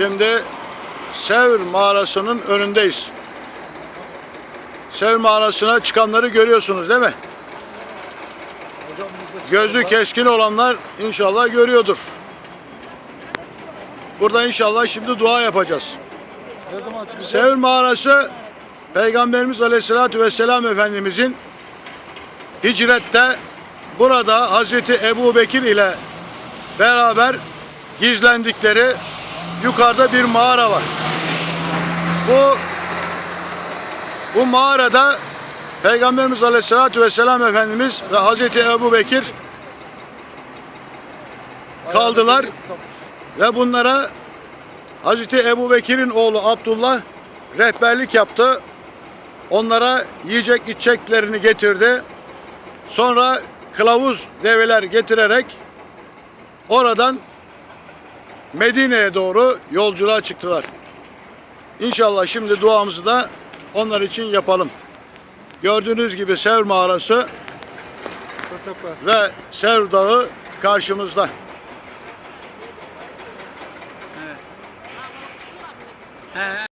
Şimdi Sevr mağarasının önündeyiz. Sevr mağarasına çıkanları görüyorsunuz değil mi? Gözü keskin olanlar inşallah görüyordur. Burada inşallah şimdi dua yapacağız. Sevr mağarası Peygamberimiz Aleyhisselatü Vesselam Efendimizin hicrette burada Hazreti Ebu Bekir ile beraber gizlendikleri yukarıda bir mağara var. Bu bu mağarada Peygamberimiz Aleyhisselatü Vesselam Efendimiz ve Hazreti Ebu Bekir kaldılar. ve bunlara Hazreti Ebu Bekir'in oğlu Abdullah rehberlik yaptı. Onlara yiyecek içeceklerini getirdi. Sonra kılavuz develer getirerek oradan Medine'ye doğru yolculuğa çıktılar. İnşallah şimdi duamızı da onlar için yapalım. Gördüğünüz gibi Sevr mağarası ve Sevr Dağı karşımızda. He.